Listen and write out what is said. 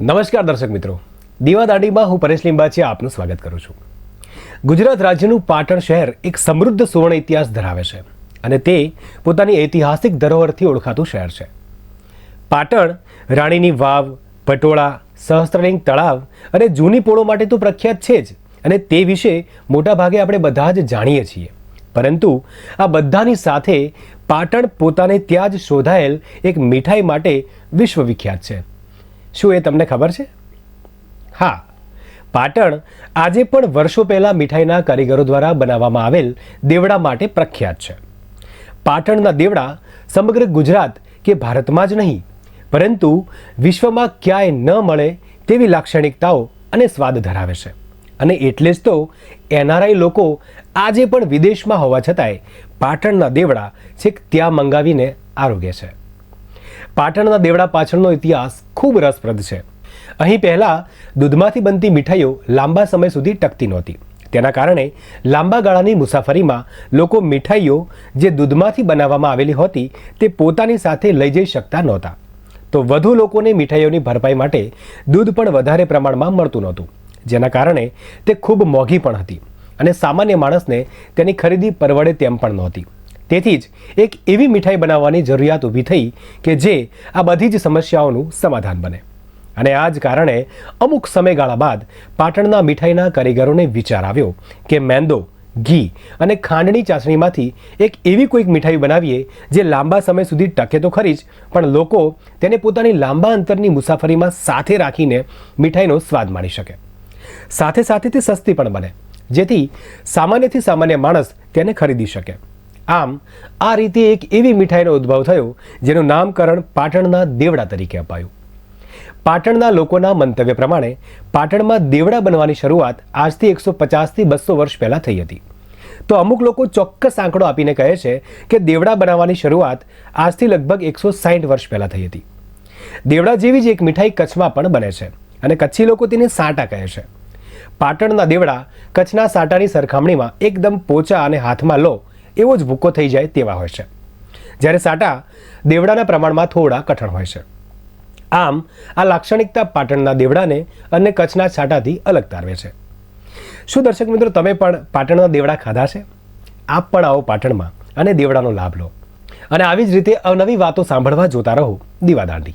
નમસ્કાર દર્શક મિત્રો. દીવાદાંડીમાં હું પરેશ લિંબાચી આપનું સ્વાગત કરું છું. ગુજરાત રાજ્યનું પાટણ શહેર એક સમૃદ્ધ સુવર્ણ ઇતિહાસ ધરાવે છે અને તે પોતાની ઐતિહાસિક ધરોહરથી ઓળખાતું શહેર છે. પાટણ રાણીની વાવ, પટોળા, સહસ્ત્રલિંગ તળાવ અને જૂની પોળો માટે તો પ્રખ્યાત છે જ અને તે વિશે મોટાભાગે આપણે બધા જ જાણીએ છીએ. પરંતુ આ બધાની સાથે પાટણ પોતાને ત્યાં જ શોધાયેલ એક મીઠાઈ માટે વિશ્વ વિખ્યાત છે. શું એ તમને ખબર છે? હા. પાટણ આજે પણ વર્ષો પહેલાં મીઠાઈના કારીગરો દ્વારા બનાવવામાં આવેલ દેવડા માટે પ્રખ્યાત છે. પાટણના દેવડા સમગ્ર ગુજરાત કે ભારતમાં જ નહીં, પરંતુ વિશ્વમાં ક્યાંય ન મળે તેવી લાક્ષણિકતાઓ અને સ્વાદ ધરાવે છે. અને એટલે જ તો એનઆરઆઈ લોકો આજે પણ વિદેશમાં હોવા છતાંય પાટણના દેવડા છેક ત્યાં મંગાવીને આરોગ્ય છે. પાટણના દેવડા પાછળનો ઇતિહાસ ખૂબ રસપ્રદ છે. અહીં પહેલાં દૂધમાંથી બનતી મીઠાઈઓ લાંબા સમય સુધી ટકતી નહોતી. તેના કારણે લાંબા ગાળાની મુસાફરીમાં લોકો મીઠાઈઓ જે દૂધમાંથી બનાવવામાં આવેલી હતી તે પોતાની સાથે લઈ જઈ શકતા નહોતા. તો વધુ લોકોને મીઠાઈઓની ભરપાઈ માટે દૂધ પણ વધારે પ્રમાણમાં મળતું નહોતું. જેના કારણે તે ખૂબ મોંઘી પણ હતી અને સામાન્ય માણસને તેની ખરીદી પરવડે તેમ પણ નહોતી. તેથી જ એક એવી મીઠાઈ બનાવવાની જરૂરિયાત ઊભી થઈ કે જે આ બધી જ સમસ્યાઓનું સમાધાન બને. અને આ જ કારણે અમુક સમયગાળા બાદ પાટણના મીઠાઈના કારીગરોને વિચાર આવ્યો કે મેંદો, ઘી અને ખાંડની ચાસણીમાંથી એક એવી કોઈક મીઠાઈ બનાવીએ જે લાંબા સમય સુધી ટકે તો ખરી જ, પણ લોકો તેને પોતાની લાંબા અંતરની મુસાફરીમાં સાથે રાખીને મીઠાઈનો સ્વાદ માણી શકે. સાથે સાથે તે સસ્તી પણ બને, જેથી સામાન્યથી સામાન્ય માણસ તેને ખરીદી શકે. આમ, આ રીતે એક એવી મીઠાઈનો ઉદ્ભવ થયો, જેનું નામકરણ પાટણના દેવડા તરીકે અપાયું. પાટણના લોકોના મંતવ્ય પ્રમાણે, પાટણમાં દેવડા બનવાની શરૂઆત આજથી એકસો પચાસથી બસો વર્ષ પહેલાં થઈ હતી. તો અમુક લોકો ચોક્કસ આંકડો આપીને કહે છે કે દેવડા બનાવવાની શરૂઆત આજથી લગભગ એકસો સાહીઠ વર્ષ પહેલાં થઈ હતી. દેવડા જેવી જ એક મીઠાઈ કચ્છમાં પણ બને છે, અને કચ્છી લોકો તેને સાટા કહે છે. પાટણના દેવડા કચ્છના સાટાની સરખામણીમાં એકદમ પોચા અને હાથમાં લો એવો જ ભૂકો થઈ જાય તેવા હોય છે. જ્યારે સાટા દેવડાના પ્રમાણમાં થોડા કઠણ હોય છે. આમ, આ લાક્ષણિકતા પાટણના દેવડાને અને કચ્છના છાટાથી અલગ તારવે છે. શું દર્શક મિત્રો, તમે પણ પાટણના દેવડા ખાધા છે? આપ પણ આવો પાટણમાં અને દેવડાનો લાભ લો. અને આવી જ રીતે અવનવી વાતો સાંભળવા જોતા રહો, દીવાદાંડી.